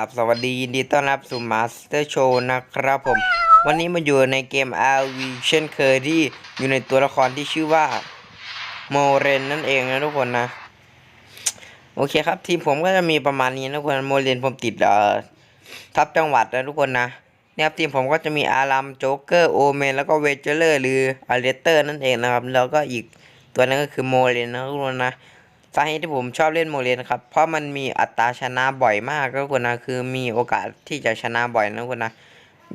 ราบสวัสดียินดีต้อนรับสู่มาสเตอร์โชว์นะครับผม วันนี้มาอยู่ในเกม RV เช่นเคยที่อยู่ในตัวละครที่ชื่อว่าโมเรนนั่นเองนะทุกคนนะ โอเคครับ ทีมผมก็จะมีประมาณนี้นะทุกคนโมเรนผมติดเอ่อทับจังหวัดนะทุกคนนะเนี่ยครับทีมผมก็จะมีอารัมโจ๊กเกอร์โอเมนแล้วก็เวเจอร์หรืออาเลเตอร์นั่นเองนะครับ แล้วก็อีกตัวนั้นก็คือโมเรนนะทุกคนนะ สาเหตุที่ผมชอบเล่นโมเรนนะครับ เพราะมันมีอัตราชนะบ่อยมากก็คนนะคือมีโอกาสที่จะชนะบ่อยนะคนนะ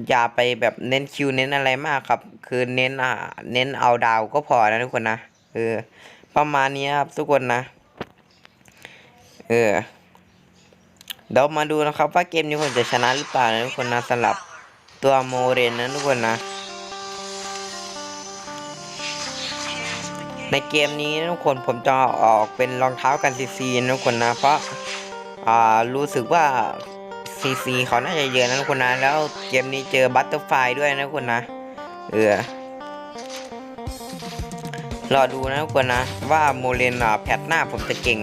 อย่าไปแบบเน้นคิวเน้นอะไรมากครับ คือเน้นอ่าเน้นเอาดาวก็พอนะทุกคนนะเออประมาณนี้ครับทุกคนนะเออเดี๋ยวมาดูนะครับว่าเกมนี้ผมจะชนะหรือเปล่านะทุกคนนะสำหรับตัวโมเรนนะทุกคนนะ ในเกมนี้ทุกคนผมจะออกเป็นรองเท้ากันซีซีนะทุกคนนะ เพราะอ่ารู้สึกว่าซีซีเขาน่าจะเยอะนะทุกคนนะ แล้วเกมนี้เจอบัตเตอร์ไฟด้วยนะทุกคนนะ เออรอดูนะทุกคนนะ ว่าโมเลนอะแพทหน้าผมจะเก่ง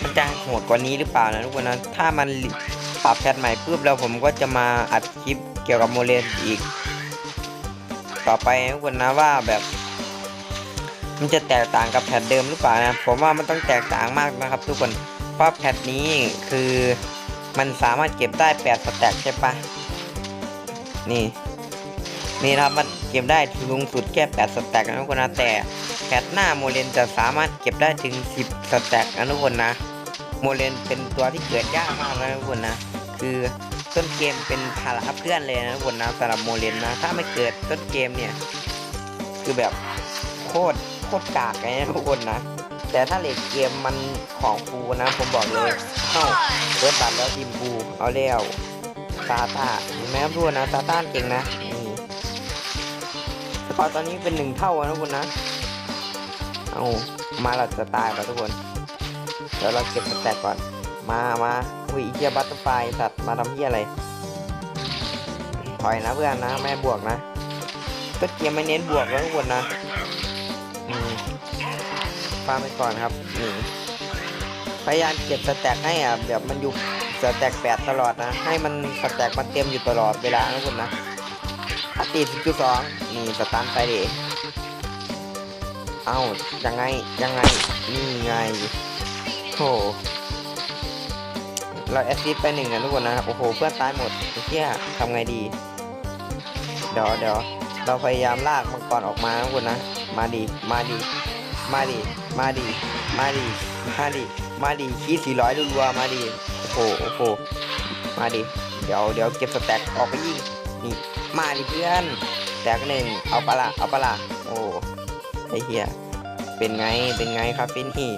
มันจะโหดกว่านี้หรือเปล่านะทุกคนนะถ้ามันปรับแพทใหม่ปุ๊บแล้วผมก็จะมาอัดคลิปเกี่ยวกับโมเลนอีก ต่อไปทุกคนนะว่าแบบ มันจะแตกต่างกับแพทเดิมหรือเปล่านะผมว่ามันต้องแตกต่างมากนะครับ ทุกคนเพราะแพทนี้คือมันสามารถเก็บได้8สแต็กใช่ปะนี่นี่นะครับมันเก็บได้สูงสุดแค่8สแต็กนะทุกคนนะแต่แพทหน้าโมเลนจะสามารถเก็บได้ถึง 10สแต็กนะทุกคนนะโมเลนเป็นตัวที่เกิดยากมากนะทุกคนนะคือต้นเกมเป็นภาระเพื่อนเลยนะทุกคนนะสำหรับโมเลนนะถ้าไม่เกิดต้นเกมเนี่ยคือแบบโคตร ตรกากเลยนะทุกคนนะ แต่ถ้าเลกเกมมันของฟูนะ ผมบอกเลยเข้าเปิดบัตแล้วทีมฟูเอาแล้วซาตาเห็นไหมครับทุกคนนะซาต้าเก่งนะนี่สกอร์ตอนนี้เป็นหนึ่งเท่านะทุกคนนะ เอามาเราจะตายป่ะทุกคนเดี๋ยวเราเก็บสแต็กก่อน มามาอุ้ยอีเกียบัตเตอร์ไฟสัตว์มาทำเฮียอะไรถอยนะเพื่อนนะแม่บวกนะต้นเกมไม่เน้นบวกแล้วทุกคนนะ อืมฟาร์มไปก่อนครับนี่พยายามเก็บสแต็กให้อะแบบมันอยู่สแต็กแปดตลอดนะ ให้มันสแต็กมันเต็มอยู่ตลอดเวลานะคุณนะถ้าตีสิบจุดสองนี่สตาร์ทไปดิเอ้ายังไงยังไงนี่ไงโธ่เราแอสซิสต์ไปหนึ่งนะทุกคนนะโอ้โหเพื่อนตายหมดไอ้เหี้ยทำไงดีเดี๋ยวเดี๋ยวเราพยายามลากมังกรออกมานะทุกคนนะ มาดีมาดีมาดีมาดีมาดีมาดีมาดีคีสี่ร้อยรัวมาดีโอ้โหโอ้โหมาดีเดี๋ยวเดี๋ยวเก็บสแต็กออกไปยิงนี่มาดิเพื่อนแตกหนึ่งเอาปะละเอาปะละโอ้ไอเฮียเป็นไงเป็นไงครับฟินนี่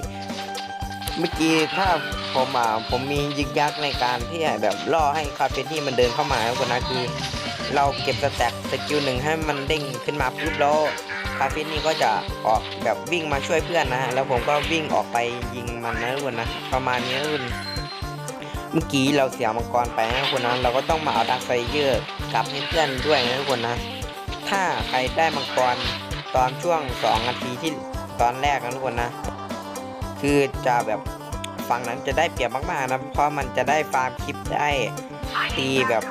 เมื่อกี้ถ้าผมอะผมมียึกยักในการที่แบบล่อให้คาเฟนที่มันเดินเข้ามาทุกคนนะคือ เราเก็บสแต็กสกิลหนึ่งให้มันเด้งขึ้นมาปุ๊บแล้วคาเฟนนี่ก็จะออกแบบวิ่งมาช่วยเพื่อนนะฮะแล้วผมก็วิ่งออกไปยิงมันนะทุกคนนะประมาณนี้นะทุกคนเมื่อกี้เราเสียมังกรไปนะทุกคนนะเราก็ต้องมาเอาดักไซเยอร์กลับให้เพื่อนด้วยนะทุกคนนะ ถ้าใครได้มังกรตอนช่วง2นาทีที่ตอนแรกนะทุกคนนะ คือจะแบบฝั่งนั้นจะได้เปรียบมากๆนะเพราะมันจะได้ฟาร์มคลิปได้ตีแบบ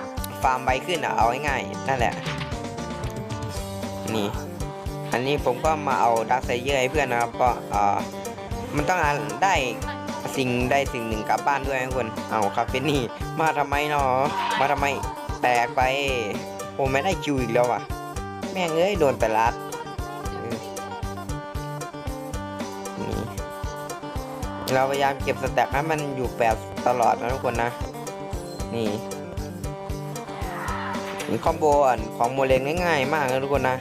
ฟาร์มไวขึ้นอะเอาง่ายๆนั่นแหละ นี่ อันนี้ผมก็มาเอาดักไซเยอร์ให้เพื่อนนะครับก็เออมันต้องได้สิ่งได้สิ่งหนึ่งกลับบ้านด้วยนะทุกคนเอาครับเป็นนี่มาทำไมเนาะมาทำไมแตกไปผมไม่ได้คิวอีกแล้วอะ แม่งเอ้ยโดนแต่ลัดเออนี่เราพยายามเก็บสแต็กให้มันอยู่แปดตลอดนะทุกคนนะ นี่ นี่คอมโบอะของโมเลนง่ายๆ มากนะทุกคนนะ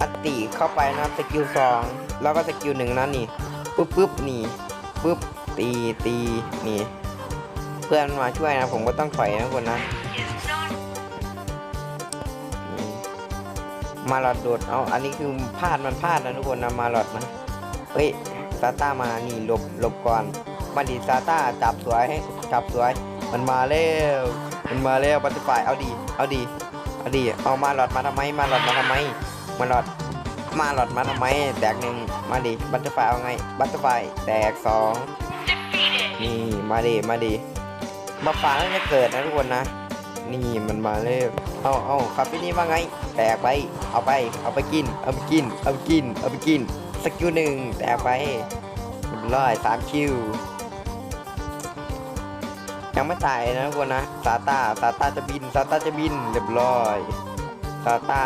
อัตติเข้าไปนะสกิลสองแล้วก็สกิลหนึ่งนะนี่ปุ๊บปุ๊บนี่ปุ๊บตีตีนี่ เพื่อนมาช่วยนะ ผมก็ต้องถอยนะทุกคนนะมาหลอดโดดเอาอันนี้คือพลาดมันพลาดนะทุกคนนะมาหลอดนะเฮ้ยซาต้ามานี่หลบหลบก่อนมาดิซาต้าจับสวยให้จับสวย มันมาแล้ว มันมาแล้วบัตเตอร์ไฟเอาดี เอาดี เอาดี เอามาหลอดมาทำไม มาหลอดมาทำไม มาหลอด มาหลอดมาทำไม แตกหนึ่งมาดิ บัตเตอร์ไฟเอาไง บัตเตอร์ไฟแตกสองนี่ มาดิ มาดิบัฟฟ้าน่าจะเกิดนะทุกคนนะ นี่มันมาเลย เอาเอาครับพี่นี่ว่าไง แตกไป เอาไป เอาไปกิน เอาไปกิน เอาไปกิน เอาไปกิน สกิลหนึ่งแตกไปร้อยสามคิว ยังไม่ตายนะทุกคนนะซาตาซาตาจะบินซาตาจะบินเรียบร้อยซาตา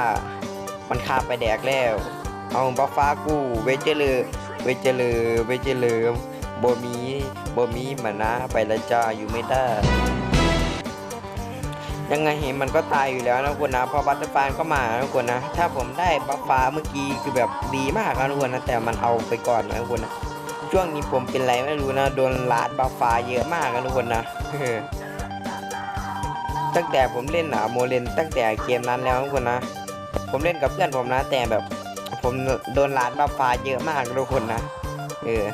มันคาไปแดกแล้ว เอาบัฟฟ้ากูเวเจเลอเวเจเลอเวเจเลอโบมีโบมีมานะไปแล้วจ้าอยู่ไม่ได้ยังไงเห็นมันก็ตายอยู่แล้วนะทุกคนนะพอบัตเตอร์ฟานก็มานะทุกคนนะ ถ้าผมได้บัฟฟ้าเมื่อกี้คือแบบดีมากนะทุกคนนะแต่มันเอาไปก่อนนะทุกคนนะ ช่วงนี้ผมเป็นไรไม่รู้นะ โดนลาดบัฟฟ้าเยอะมากนะทุกคนนะตั้งแต่ผมเล่นอะโมเลนตั้งแต่เกมนั้นแล้วทุกคนนะ ผมเล่นกับเพื่อนผมนะ แต่แบบ ผมโดนลาดบัฟฟ้าเยอะมากนะทุกคนนะ เออ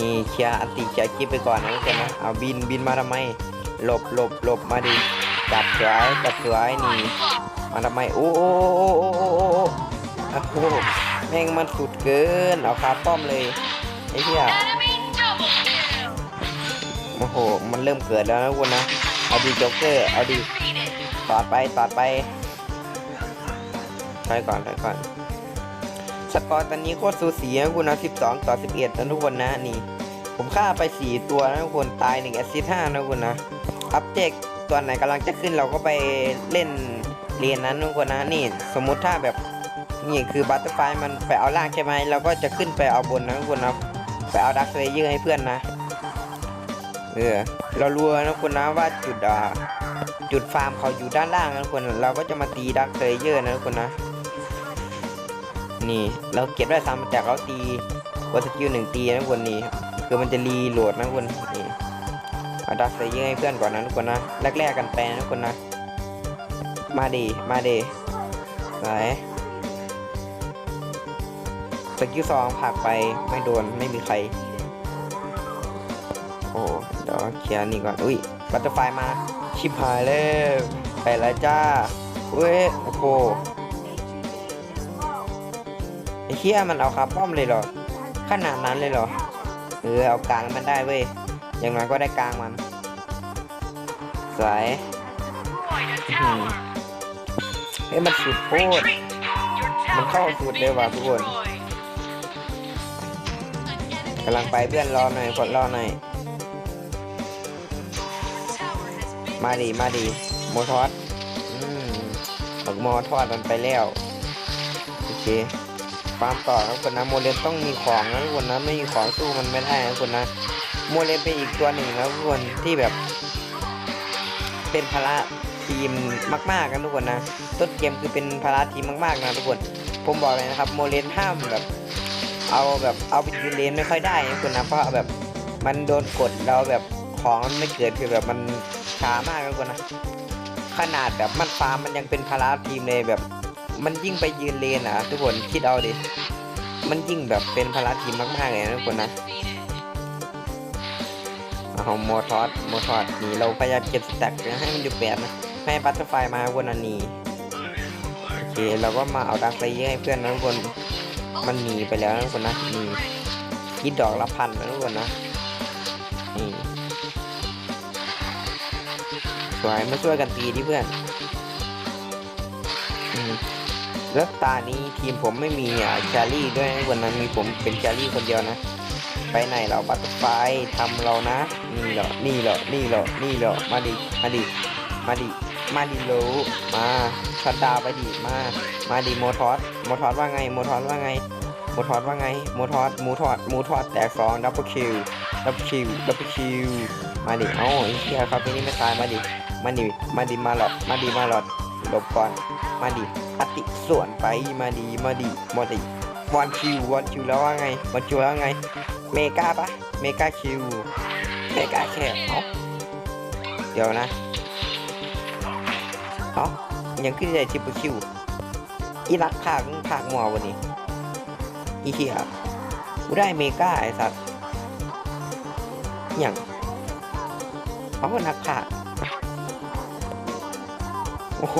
นี่เคลียร์อันติเคลียร์คลิปไปก่อนนะทุกคนนะ เอาบินบินมาทำไม หลบหลบหลบมาดิจับสวยจับสวยนี่มาทำไม โอ้โอ้โอ้โอ้โอ้โอ้โอ้โห แม่งมันสุดเกิน เอาคาป้อมเลย ไอ้เหี้ยโอ้โห มันเริ่มเกิดแล้วนะคุณนะ เอาดีโจ๊กเกอร์ เอาดีตอดไปตอดไปไปก่อนไปก่อน สกอร์ตอนนี้โคตรสูสีนะคุณนะ 12 ต่อ 11นะทุกคนนะนี่ ผมฆ่าไป 4 ตัวนะทุกคน ตาย1แอสซิสต์5นะทุกคนนะ อัปเจกตัวไหนกำลังจะขึ้นเราก็ไปเล่นเรียนนั้นทุกคนนะนี่ สมมุติถ้าแบบ นี่คือบัตเตอร์ไฟมันไปเอาล่างใช่ไหมเราก็จะขึ้นไปเอาบนนะทุกคนนะไปเอาดักเลเยอร์ให้เพื่อนนะเออเรารู้นะทุกคนนะว่าจุดอ่าจุดฟาร์มเขาอยู่ด้านล่างนะทุกคนเราก็จะมาตีดักเซเยอร์นะทุกคนนะ นี่เราเก็บได้ซ้ำจากเขาตีกดสกิลหนึ่งตีนะทุกคนนี่คือมันจะรีโหลดนะทุกคนนี่เอาดักเซเยอร์ให้เพื่อนก่อนนะทุกคนนะแรกๆกันไปนะทุกคนนะ มาดีมาดีไหน สกิลสองผักไปไม่โดนไม่มีใคร โอ้เดี๋ยวเคลียร์นี่ก่อน อุ้ยบัตเตอร์ไฟมา ชิบหายแล้วไปแล้วจ้าเว้ยโอ้โหไอ้เหี้ยมันเอาคาป้อมเลยเหรอ ขนาดนั้นเลยเหรอ เออเอากลางมันได้เว้ย อย่างน้อยก็ได้กลางมัน สวยเฮ้ยมันสุดโคตร Retreat. Your Mình tower không has sụt been đây vào, ทุกคน กำลังไปเพื่อนรอหน่อยกดรอหน่อย มาดีมาดีโมทอสอืมบักโมทอดมันไปแล้ว โอเคฟาร์มต่อนะคนนะโมเลนต้องมีของนะทุกคนนะไม่มีของสู้มันไม่ได้นะทุกคนนะโมเลนเป็นอีกตัวหนึ่งนะทุกคนที่แบบ เป็นภาระทีมมากๆกันทุกคนนะต้นเกมคือเป็นภาระทีมมากๆนะทุกคน ผมบอกเลยนะครับ โมเลนห้ามแบบ เอาแบบเอาไปยืนเลนไม่ค่อยได้นะทุกคนนะเพราะแบบมันโดนกดแล้วแบบของมันไม่เกิดคือแบบมันช้ามากนะทุกคนนะขนาดแบบมันฟาร์มมันยังเป็นภาระทีมเลยแบบ มันยิ่งไปยืนเลนอะทุกคนคิดเอาดิมันยิ่งแบบเป็นภาระทีมมากๆเลยนะทุกคนนะเอาโมทอสโมทอสนี่เราพยายามเก็บสแต็กให้มันอยู่แปดนะให้บัตเตอร์ไฟมาวนอันนี้โอเคเราก็มาเอาดักไซเยอร์ให้เพื่อนนะทุกคน มันหนีไปแล้วนะคนนะนี่คิดดอกละพันนะทุกคนนะนี่สวยมาช่วยกันตีที่เพื่อนแล้วตานี้ทีมผมไม่มีอะแครี่ด้วยนะวันนั้นมีผมเป็นแครี่คนเดียวนะ ไปไหนเราบัตรไฟทำเรานะ นี่เหรอนี่เหรอนี่เหรอนี่เหรอมาดิมาดิมาดิมาดิโลมาชัดดาไปดิมา มาดิโมทอสโมทอสว่าไง โมทอสว่าไง โมทอสว่าไง โมทอสมูทอดหมูทอดแตกสองดับเบิลคิว ดับเบิลคิว ดับเบิลคิว มาดิเอ้าไอ้เหี้ยครับทีนี้ไม่ตาย มาดิ มาดิ มาดิ มาหลอด มาดิ มาหลอดหลบก่อน มาดิอติส่วนไป มาดิ มาดิ มาดิวันคิววันคิวแล้วว่าไงวันคิวแล้วไง เมกาปะเมกาคิว เมกาแค่เอ้าเดี๋ยวนะ เอ้ายังขึ้นได้ทิปเปอร์คิว อีรักภาคภาคมัววันนี้อีเหี้ยกูได้เมกาไอ้สัตว์อย่างเอานักภาคโอ้โห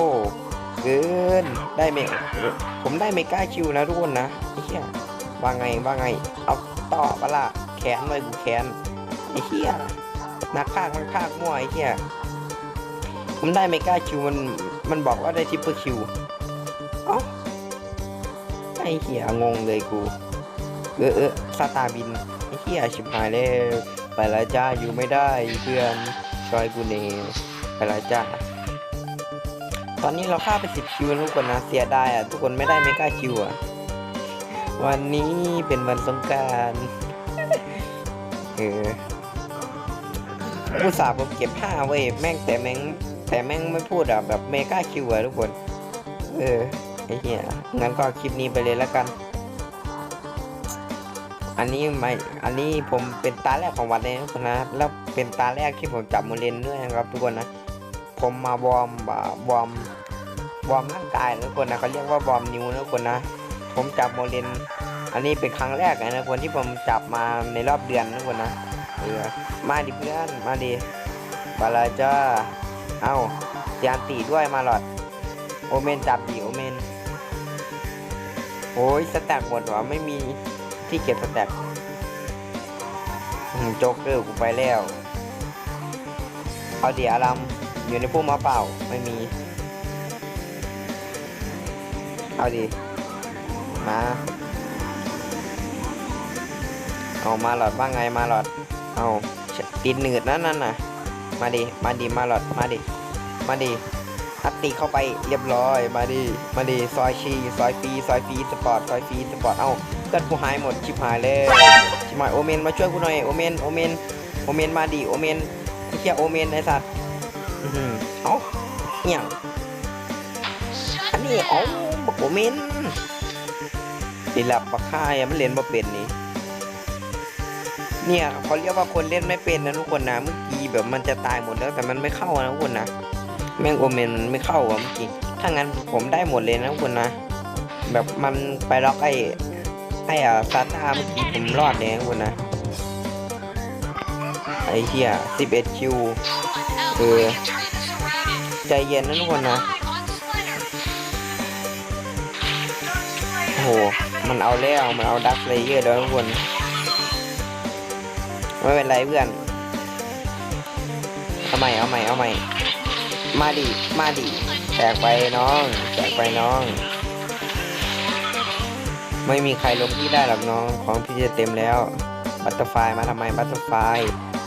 เกินได้เมกผมได้เมกาคิวนะทุกคนนะไอ้เหี้ยว่าไงว่าไง เอาต่อปะล่ะแขนเลยกูแขนไอ้เหี้ยนักภาคมันภาคมั่วไอ้เหี้ยผมได้ไม่กาคิวมันมันบอกว่าได้ทิปเปอร์คิว อ้เหี้ยงงเลยกู เออเออซาตาบินไอ้เหี้ยชิบหายแล้วไปและจ้าอยู่ไม่ได้เพื่อนจอยกูเนไปและจ้าตอนนี้เราฆ่าไปสิบคิวแล้วทุกคนนะเสียดายอะทุกคนไม่ได้ไม่กล้าคิวอะวันนี้เป็นวันสงกรารเออผู้สาห์ผมเก็บห้าเว้ยแม่งแต่แม่งแต่แม่งไม่พูดอะแบบเมกล้าคิวอะทุกคน เออ ไอ้เหี้ยงั้นก็คลิปนี้ไปเลยแล้วกัน อันนี้ไม่อันนี้ผมเป็นตาแรกของวันเลยนะทุกคนนะ แล้วเป็นตาแรกที่ผมจับโมเลนด้วยนะครับทุกคนนะ ผมมาวอร์มวอร์มวอร์มร่างกายนะทุกคนนะเขาเรียกว่าวอร์มนิ้วนะทุกคนนะ ผมจับโมเลนอันนี้เป็นครั้งแรกนะคนที่ผมจับมาในรอบเดือนนะทุกคนนะเออมาดิเพื่อนมาดิบาลาจ้าเอ้าเตียนตีด้วยมาหลอด โอเมนจับดิโอเมน โอ้ยสแต็กหมดวะไม่มีที่เก็บสแต็กอืมโจ๊กเกอร์กูไปแล้ว เอาเดียวอารัมอยู่ในพุ่มมาเปล่าไม่มี เอาดิมาเอามาหลอดว่างไงมาหลอด เอาติดหนืดนั่นนั่นน่ะ มาดิมาดิมาหลอดมาดิมาดิ อัดตีเข้าไปเรียบร้อย มาดิมาดิซอยชีซอยฟีซอยฟีสปอร์ตซอยฟีสปอร์ตเอ้าเกิดกูหายหมดชิบหายเลยชิบหายโอเมนมาช่วยกูหน่อยโอเมนโอเมนโอเมนมาดิโอเมนไอ้เหี้ยโอเมนไอ้สัตว์อื้อหือเอ้าเหี้ยอันนี้เอ้าบักโอเมนนี่หละบักค่ายมันเล่นบ่เป็นนี่เนี่ยเขาเรียกว่าคนเล่นไม่เป็นนะทุกคนนะเมื่อกี้แบบมันจะตายหมดแล้วแต่มันไม่เข้านะทุกคนนะ แม่งโอเมนมันไม่เข้าอะเมื่อกี้ถ้างั้นผมได้หมดเลยนะทุกคนะ แบบมันไปล็อกไอ้ไอ้อะซาต้าเมื่อกี้ผมรอดเลยนะทุกคนะ ไอ้เหี้ย11คิว Uh, Ừ. entry the surrounding ใจเย็นนะทุกคนนะโอ้โห มันเอาแล้ว มันเอาดักเลเยอร์แล้วทุกคน ไม่เป็นไรเพื่อน เอาใหม่ เอาใหม่ เอาใหม่ มาดิ มาดิแตกไปน้องแตกไปน้อง ไม่มีใครลงพี่ได้หรอกน้อง ของพี่จะเต็มแล้ว บัตเตอร์ไฟมาทำไม บัตเตอร์ไฟ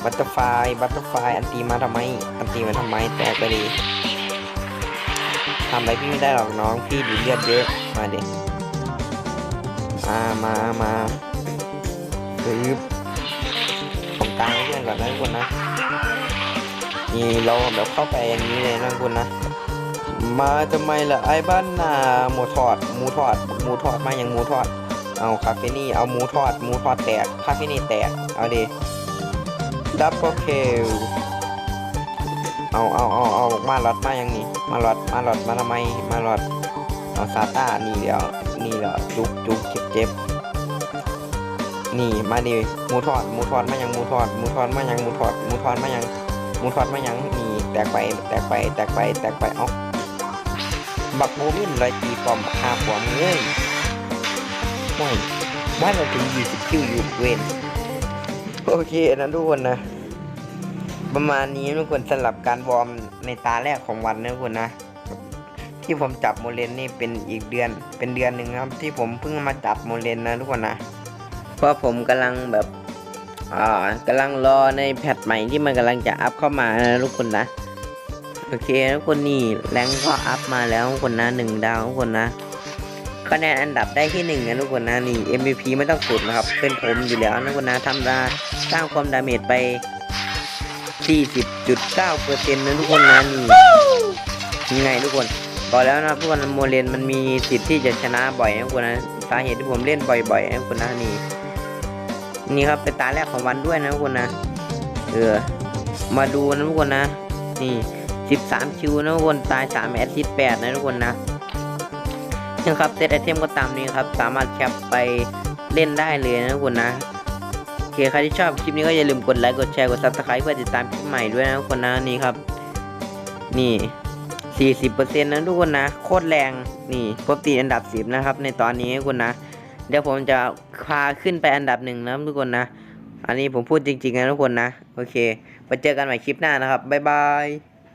บัตเตอร์ไฟ บัตเตอร์ไฟ อันตีมาทำไม อันตีมาทำไม แตกไปดิทำอะไรพี่ไม่ได้หรอกน้อง พี่ดูเลือดเยอะ มาดิมามามาปึ๊บผมกลางเพื่อนก่อนนะทุกคนนะ นี่เราแบบเข้าไปอย่างนี้เลยนะทุกคนนะ มาทำไมล่ะไอ้บ้านนาหมูทอดหมูทอดหมูทอดมาอย่างหมูทอด เอาคาเฟนี่เอาหมูทอดหมูทอดแตกคาเฟนี่แตกเอาดิดับเบิลเคลเอาเอาเอาเอามาหลอดมาอย่างนี้ มาหลอดมาหลอดมาทำไมมาหลอดเอาซาต้านี่เดี๋ยวนี่เดี๋ยวจุกจุกเจ็บเจ็บนี่มาดิหมูทอดหมูทอดมาอยังหมูทอดหมูทอดมาอยังหมูทอดหมูทอดมาอยัง มูทอดมายังนี่แตกไปแตกไปแตกไปแตกไปเอาบักโบมินลอยตีปอมบักหาหัวมึงเอ้ยไม่ว่าเราถึงยี่สิบคิวอยู่เวนโอเคนะทุกคนนะ ประมาณนี้ทุกคนสำหรับการวอร์มในตาแรกของวันนะทุกคนนะ ที่ผมจับโมเลนนี่เป็นอีกเดือนเป็นเดือนหนึ่งครับ ที่ผมเพิ่งมาจับโมเลนนะทุกคนนะ เพราะผมกำลังแบบ อ่ากำลังรอในแพทใหม่ที่มันกำลังจะอัพเข้ามานะทุกคนนะ โอเคทุกคนนี่แรงก็อัพมาแล้วทุกคนนะหนึ่งดาวทุกคนนะคะแนนอันดับได้ที่หนึ่งนะทุกคนนะนี่ MVP ไม่ต้องสุดนะครับ เป็นผมอยู่แล้วนะทุกคนนะทำได้สร้างความดาเมจไป 40.9เปอร์เซ็นต์นะทุกคนนะนี่ยังไงทุกคนบอกแล้วนะทุกคนโมเลนมันมีสิทธิ์ที่จะชนะบ่อยนะทุกคนนะสาเหตุที่ผมเล่นบ่อยๆนะทุกคนนะนี่ นี่ครับเป็นตาแรกของวันด้วยนะทุกคนนะ เออ มาดูนะทุกคนนะ นี่สิบสามคิวนะทุกคน ตายสามแอดซิดแปดนะทุกคนนะยังครับเซตไอเทมก็ตามนี้ครับ สามารถแคปไปเล่นได้เลยนะทุกคนนะโอเคใครที่ชอบคลิปนี้ก็อย่าลืมกดไลค์ กดแชร์ กดซับสไครต์เพื่อติดตามคลิปใหม่ด้วยนะทุกคนนะนี่ครับ นี่40%นะทุกคนนะ โคตรแรง นี่ผมตีอันดับ 10 นะครับ ในตอนนี้ทุกคนนะ เดี๋ยวผมจะพาขึ้นไปอันดับหนึ่งนะทุกคนนะ อันนี้ผมพูดจริงๆนะทุกคนนะ โอเคไปเจอกันใหม่คลิปหน้านะครับ บ๊ายบาย